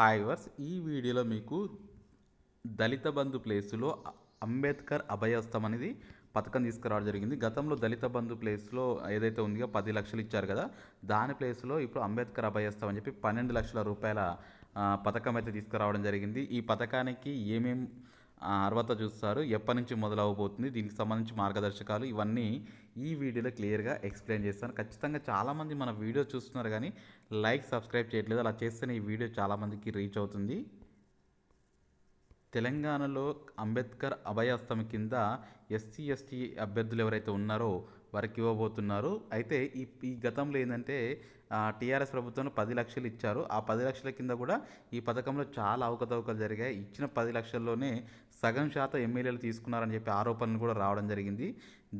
Hi verse ఈ వీడియోలో మీకు దళిత బంధు ప్లేస్లో అంబేద్కర్ అభయస్థం అనేది పథకం తీసుకురావడం జరిగింది. గతంలో దళిత బంధు ప్లేస్లో ఏదైతే ఉందో పది లక్షలు ఇచ్చారు కదా దాని ప్లేస్లో ఇప్పుడు అంబేద్కర్ అభయస్థం అని చెప్పి పన్నెండు లక్షల రూపాయల పథకం అయితే తీసుకురావడం జరిగింది. ఈ పథకానికి ఏమేం అర్హత చూస్తారు. ఎప్పటి నుంచి మొదలవబోతుంది దీనికి సంబంధించి మార్గదర్శకాలు ఇవన్నీ ఈ వీడియోలో క్లియర్గా ఎక్స్ప్లెయిన్ చేస్తాను. ఖచ్చితంగా చాలామంది మన వీడియో చూస్తున్నారు కానీ లైక్ సబ్స్క్రైబ్ చేయట్లేదు. అలా చేస్తేనే ఈ వీడియో చాలామందికి రీచ్ అవుతుంది. తెలంగాణలో అంబేద్కర్ అభయస్థం కింద ఎస్సీ ఎస్టీ అభ్యర్థులు ఎవరైతే ఉన్నారో వారికి ఇవ్వబోతున్నారు. అయితే ఈ ఈ గతంలో ఏంటంటే టీఆర్ఎస్ ప్రభుత్వం పది లక్షలు ఇచ్చారు. ఆ పది లక్షల కింద కూడా ఈ పథకంలో చాలా అవకతవకలు జరిగాయి. ఇచ్చిన పది లక్షల్లోనే సగం శాతం ఎమ్మెల్యేలు తీసుకున్నారని చెప్పి ఆరోపణలు కూడా రావడం జరిగింది.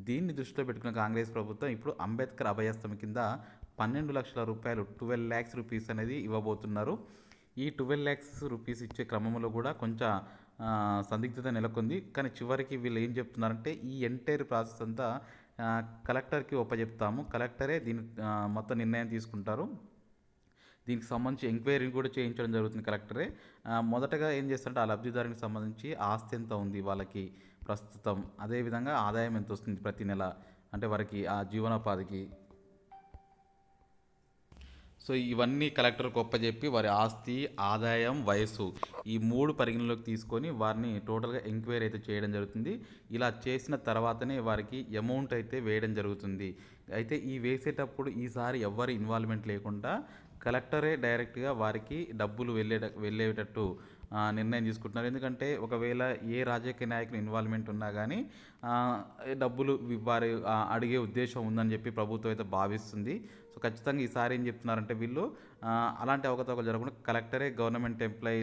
దీన్ని దృష్టిలో పెట్టుకున్న కాంగ్రెస్ ప్రభుత్వం ఇప్పుడు అంబేద్కర్ అభయస్థం కింద పన్నెండు లక్షల రూపాయలు ట్వెల్వ్ ల్యాక్స్ రూపీస్ అనేది ఇవ్వబోతున్నారు. ఈ ట్వెల్వ్ ల్యాక్స్ రూపీస్ ఇచ్చే క్రమంలో కూడా కొంచెం సందిగ్ధత నెలకొంది. కానీ చివరికి వీళ్ళు ఏం చెప్తున్నారంటే ఈ ఎంటైర్ ప్రాసెస్ అంతా కలెక్టర్కి ఒప్పజెప్తాము. కలెక్టరే దీని మొత్తం నిర్ణయం తీసుకుంటారు. దీనికి సంబంధించి ఎంక్వైరీ కూడా చేయించడం జరుగుతుంది కలెక్టరే. మొదటగా ఏం చేస్తారంటే ఆ లబ్ధిదారునికి సంబంధించి ఆస్తి ఎంత ఉంది వాళ్ళకి ప్రస్తుతం? అదేవిధంగా ఆదాయం ఎంత వస్తుంది ప్రతి నెల? అంటే వారికి ఆ జీవనోపాధికి సో ఇవన్నీ కలెక్టర్ ఒప్పజెప్పి వారి ఆస్తి ఆదాయం వయసు ఈ మూడు పరిగణలోకి తీసుకొని వారిని టోటల్గా ఎంక్వైరీ అయితే చేయడం జరుగుతుంది. ఇలా చేసిన తర్వాతనే వారికి అమౌంట్ అయితే వేయడం జరుగుతుంది. అయితే ఈ వేసేటప్పుడు ఈసారి ఎవరి ఇన్వాల్వ్మెంట్ లేకుండా కలెక్టరే డైరెక్ట్గా వారికి డబ్బులు వెళ్ళే వెళ్ళేటట్టు నిర్ణయం తీసుకుంటున్నారు. ఎందుకంటే ఒకవేళ ఏ రాజకీయ నాయకుని ఇన్వాల్వ్మెంట్ ఉన్నా కానీ డబ్బులు వారి అడిగే ఉద్దేశం ఉందని చెప్పి ప్రభుత్వం అయితే భావిస్తుంది. సో ఖచ్చితంగా ఈసారి ఏం చెప్తున్నారంటే వీళ్ళు అలాంటి అవకతవకలు జరగకుండా కలెక్టరే గవర్నమెంట్ ఎంప్లాయీ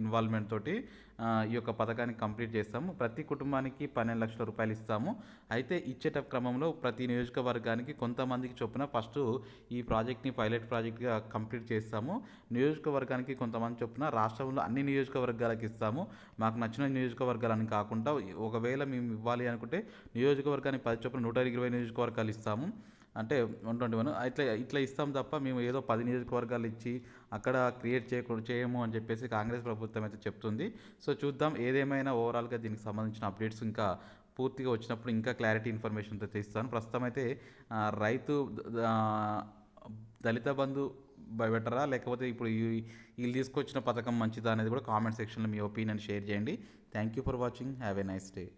ఇన్వాల్వ్మెంట్ తోటి ఈ యొక్క పథకాన్ని కంప్లీట్ చేస్తాము. ప్రతి కుటుంబానికి పన్నెండు లక్షల రూపాయలు ఇస్తాము. అయితే ఇచ్చేట క్రమంలో ప్రతి నియోజకవర్గానికి కొంతమందికి చొప్పున ఫస్ట్ ఈ ప్రాజెక్ట్ని పైలట్ ప్రాజెక్ట్గా కంప్లీట్ చేస్తాము. నియోజకవర్గానికి కొంతమంది చొప్పున రాష్ట్రంలో అన్ని నియోజకవర్గాలకు ఇస్తాము. మాకు నచ్చిన నియోజకవర్గాలని కాకుండా ఒకవేళ మేము ఇవ్వాలి అనుకుంటే నియోజకవర్గానికి పది చొప్పున నూట ఇరవై నియోజకవర్గాలు ఇస్తాము. అంటే వన్ ట్వంటీ వన్. ఇట్లా ఇట్లా ఇస్తాం తప్ప మేము ఏదో పది నియోజకవర్గాలు ఇచ్చి అక్కడ క్రియేట్ చేయకూడదు చేయము అని చెప్పేసి కాంగ్రెస్ ప్రభుత్వం అయితే చెప్తుంది. సో చూద్దాం ఏదేమైనా ఓవరాల్గా దీనికి సంబంధించిన అప్డేట్స్ ఇంకా పూర్తిగా వచ్చినప్పుడు ఇంకా క్లారిటీ ఇన్ఫర్మేషన్ అయితే ఇస్తాను. ప్రస్తుతం అయితే రైతు దళిత బంధు బెటరా లేకపోతే ఇప్పుడు ఈ- వీళ్ళు తీసుకొచ్చిన పథకం మంచిదా అనేది కూడా కామెంట్ సెక్షన్లో మీ ఒపీనియన్ షేర్ చేయండి. Thank you for watching. Have a nice day.